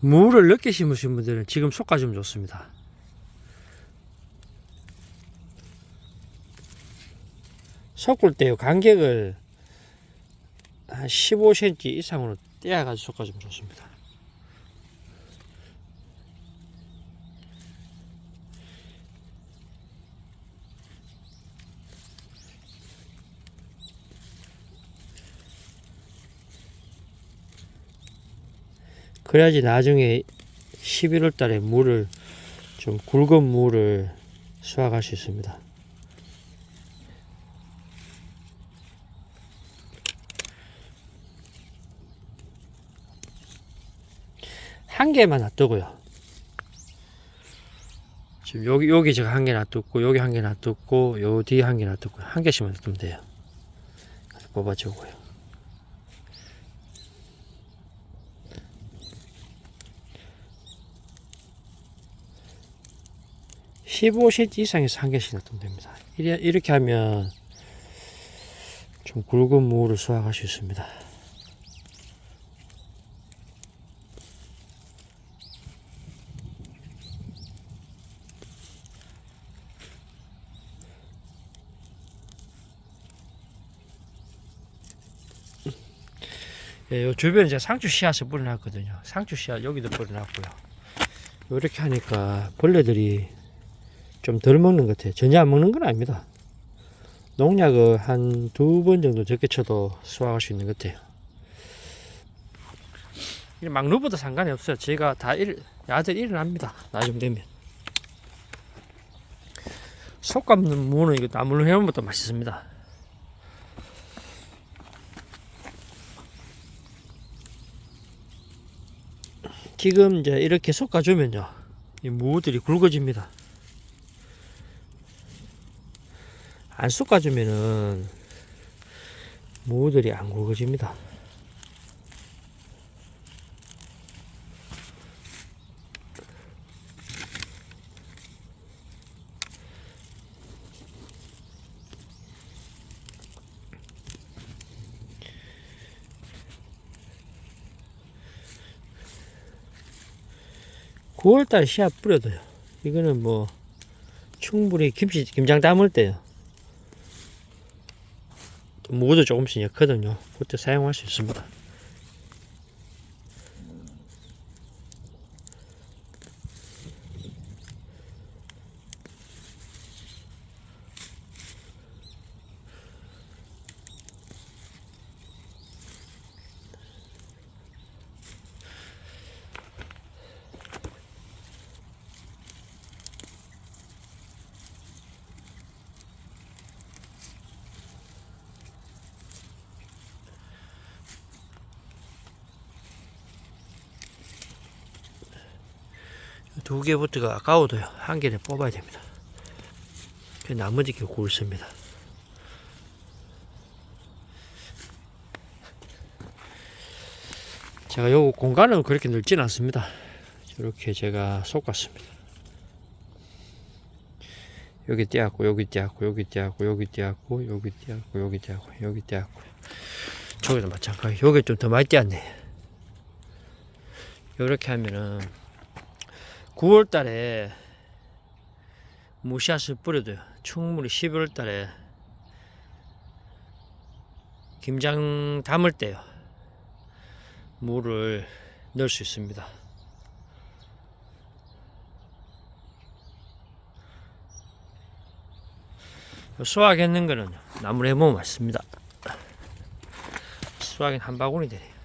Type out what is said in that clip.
무를 늦게 심으신 분들은 지금 솎아주면 좋습니다. 섞을 때요 간격을 한 15cm 이상으로 떼어가지고 섞어주면 좋습니다. 그래야지 나중에 11월 달에 물을 좀 굵은 물을 수확할 수 있습니다. 한 개만 놔두고요. 지금 여기 여기 제가 한 개 놔뒀고 여기 한 개 놔뒀고 요 뒤에 한 개 놔뒀고 한 개씩만 놔두면 돼요. 뽑아주고요. (15cm) 이상에서 한 개씩 놔두면 됩니다 이렇게 하면 좀 굵은 무를 수확할 수 있습니다 예, 요 주변에 제가 상추 씨앗을 뿌려놨거든요. 상추 씨앗 여기도 뿌려놨고요. 이렇게 하니까 벌레들이 좀 덜 먹는 것 같아요. 전혀 안 먹는 건 아닙니다. 농약을 한 두 번 정도 적게 쳐도 수확할 수 있는 것 같아요. 이 막루보다 상관이 없어요. 제가 다 일, 야들 일어납니다. 나중 되면. 속 감는 무는 이거 나물로 해먹으면 또 맛있습니다. 지금 이제 이렇게 솎아주면요. 이 무들이 굵어집니다. 안 솎아주면은 무들이 안 굵어집니다. 구월달 씨앗 뿌려도요. 이거는 뭐 충분히 김치 김장 담을 때요. 무도 조금씩 였거든요. 그때 사용할 수 있습니다. 두 개부터가 아까워도요. 한 개를 뽑아야 됩니다. 그 나머지 게 굵습니다. 제가 요 공간은 그렇게 넓진 않습니다. 이렇게 제가 솎았습니다. 여기 떼었고 여기 떼었고 여기 떼었고 여기 떼었고 여기 떼었고 여기 떼었고 여기 떼었고 저기도 마찬가지. 여기 좀 더 많이 떼었네. 이렇게 하면은 9월 달에 무씨앗을 뿌려도요. 충분히 11월 달에 김장 담을 때요. 물을 넣을 수 있습니다. 수확했는 거는 나물 해먹으면 맛있습니다. 수확엔 한 바구니 되네요.